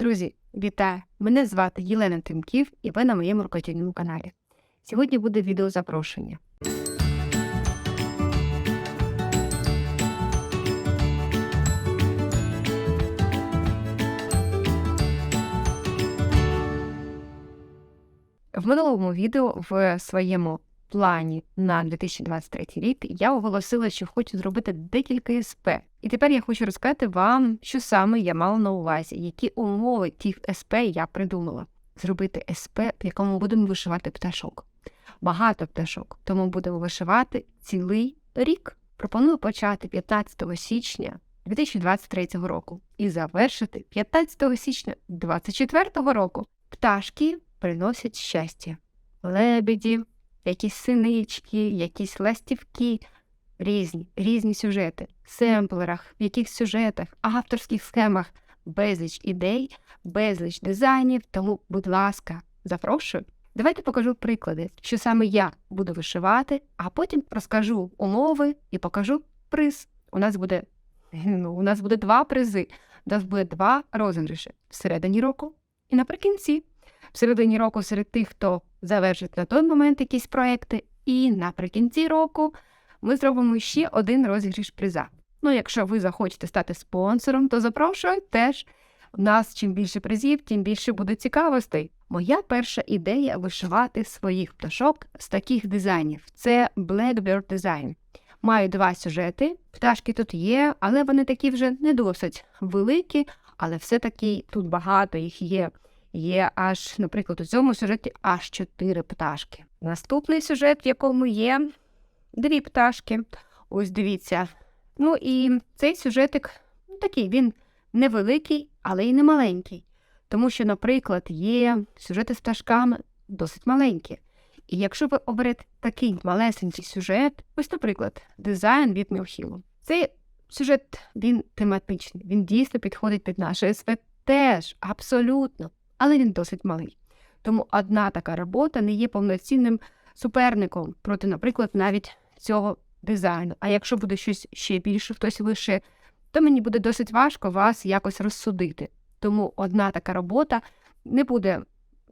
Друзі, вітаю! Мене звати Єлена Тимків і ви на моєму рукодільному каналі. Сьогодні буде відео запрошення. В минулому відео в своєму плані на 2023 рік я оголосила, що хочу зробити декілька СП. І тепер я хочу розказати вам, що саме я мала на увазі, які умови тих СП я придумала. Зробити СП, в якому будемо вишивати пташок. Багато пташок, тому будемо вишивати цілий рік. Пропоную почати 15 січня 2023 року і завершити 15 січня 2024 року. Пташки приносять щастя. Лебеді, якісь синички, якісь ластівки, різні, різні сюжети, семплерах, в яких сюжетах, авторських схемах, безліч ідей, безліч дизайнів. Тому, будь ласка, запрошую. Давайте покажу приклади, що саме я буду вишивати, а потім розкажу умови і покажу приз. У нас буде ну, у нас буде два призи. У нас буде два розіграші всередині року і наприкінці. Всередині року серед тих, хто завершить на той момент якісь проекти, і наприкінці року ми зробимо ще один розіграш приза. Ну, якщо ви захочете стати спонсором, то запрошую теж. У нас чим більше призів, тим більше буде цікавостей. Моя перша ідея вишивати своїх пташок з таких дизайнів. Це Blackbird Design. Маю два сюжети. Пташки тут є, але вони такі вже не досить великі, але все-таки тут багато їх є. Є аж, наприклад, у цьому сюжеті аж чотири пташки. Наступний сюжет, в якому є дві пташки. Ось дивіться. Ну і цей сюжетик ну, такий, він невеликий, але й не маленький. Тому що, наприклад, є сюжети з пташками досить маленькі. І якщо ви оберете такий малесенький сюжет, ось, наприклад, дизайн від Мілхілу. Цей сюжет він тематичний, він дійсно підходить під наше СВ теж, абсолютно, але він досить малий. Тому одна така робота не є повноцінним суперником проти, наприклад, навіть цього дизайну. А якщо буде щось ще більше, хтось лише, то мені буде досить важко вас якось розсудити. Тому одна така робота не буде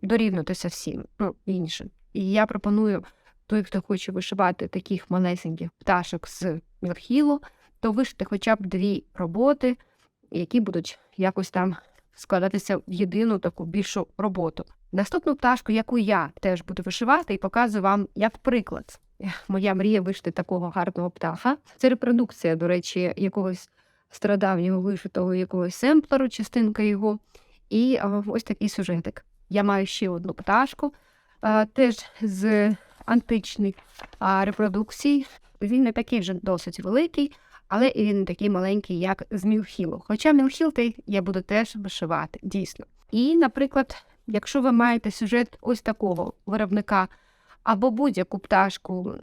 дорівнюватися всім ну, іншим. І я пропоную той, хто хоче вишивати таких малесеньких пташок з мілхілу, то вишити хоча б дві роботи, які будуть якось там складатися в єдину таку більшу роботу. Наступну пташку, яку я теж буду вишивати, і показую вам як приклад. Моя мрія вишити такого гарного птаха. Це репродукція, до речі, якогось стародавнього вишитого якогось семплеру, частинка його. І ось такий сюжетик. Я маю ще одну пташку, теж з античних репродукцій. Він не такий вже досить великий, але і він такий маленький, як з Мілхілу. Хоча Мілхіл я буду теж вишивати, дійсно. І, наприклад, якщо ви маєте сюжет ось такого виробника або будь-яку пташку,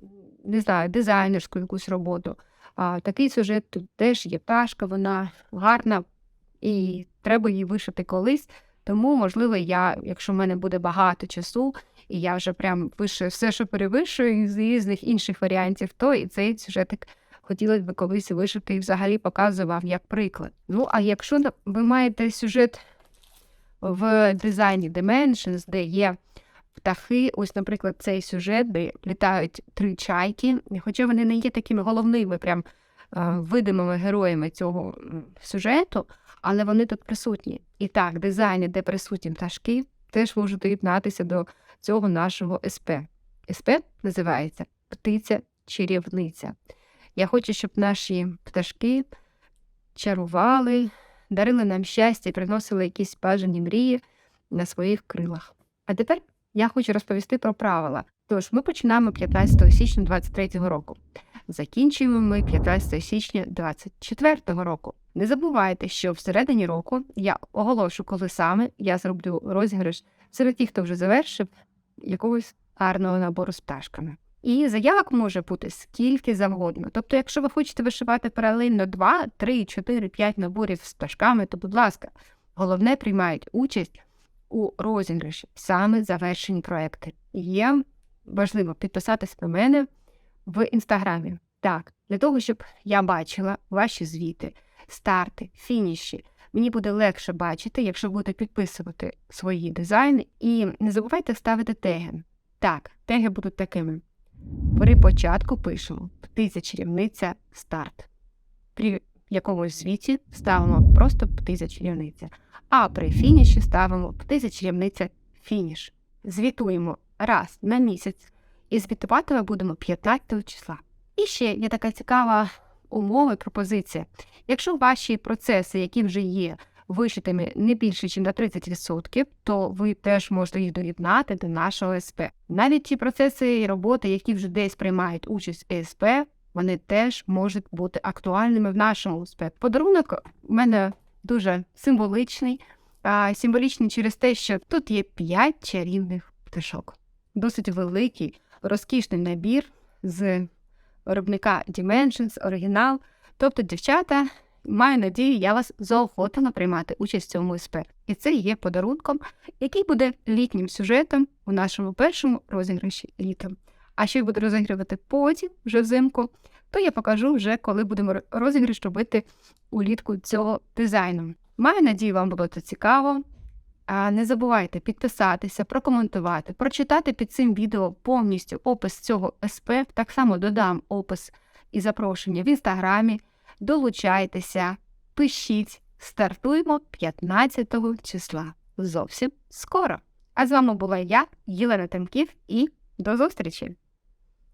не знаю, дизайнерську якусь роботу, а, такий сюжет тут теж є пташка, вона гарна і треба її вишити колись. Тому, можливо, я, якщо в мене буде багато часу, і я вже прям вишию все, що перевишую з різних інших варіантів, то і цей сюжетик хотілося б колись вишити і взагалі показував як приклад. Ну, а якщо ви маєте сюжет в дизайні Dimensions, де є птахи, ось, наприклад, цей сюжет, де літають три чайки, хоча вони не є такими головними, прям видимими героями цього сюжету, але вони тут присутні. І так, дизайни, де присутні пташки, теж можуть доєднатися до цього нашого СП. СП називається птиця-чарівниця. Я хочу, щоб наші пташки чарували, дарили нам щастя приносили якісь бажані мрії на своїх крилах. А тепер я хочу розповісти про правила. Тож, ми починаємо 15 січня 2023 року. Закінчуємо ми 15 січня 2024 року. Не забувайте, що всередині року я оголошу, коли саме я зроблю розіграш серед тих, хто вже завершив якогось гарного набору з пташками. І заявок може бути скільки завгодно. Тобто, якщо ви хочете вишивати паралельно 2, 3, 4, 5 наборів з пташками, то, будь ласка, головне приймають участь у розіграші саме завершені проекти. Є важливо підписатись на мене в інстаграмі. Так, для того, щоб я бачила ваші звіти, старти, фініші, Мені буде легше бачити, якщо будете підписувати свої дизайни. І не забувайте ставити теги. Так, теги будуть такими. При початку пишемо птиця чарівниця старт. При якомусь звіті ставимо просто птиця чарівниця. А при фініші ставимо птиця чарівниця фініш. Звітуємо раз на місяць. І звітувати ми будемо 15 числа. І ще є така цікава умова і пропозиція. Якщо ваші процеси, які вже є, вишитими не більше, ніж на 30%, то ви теж можете їх доєднати до нашого СП. Навіть ті процеси і роботи, які вже десь приймають участь в СП, вони теж можуть бути актуальними в нашому СП. Подарунок у мене дуже символичний, а символічний через те, що тут є 5 чарівних пташок. Досить великий, розкішний набір з виробника Dimensions, оригінал. Тобто, дівчата, маю надію, я вас заохотила приймати участь в цьому СП. І це є подарунком, який буде літнім сюжетом у нашому першому розіграші літом. А що я буду розігрувати потім, вже взимку, то я покажу вже, коли будемо ро- розіграш робити улітку цього дизайну. Маю надію, вам було це цікаво. А не забувайте підписатися, прокоментувати, прочитати під цим відео повністю опис цього СП. Так само додам опис і запрошення в інстаграмі. Долучайтеся, пишіть, стартуємо 15 числа. Зовсім скоро. А з вами була я, Єлена Тимків, і до зустрічі!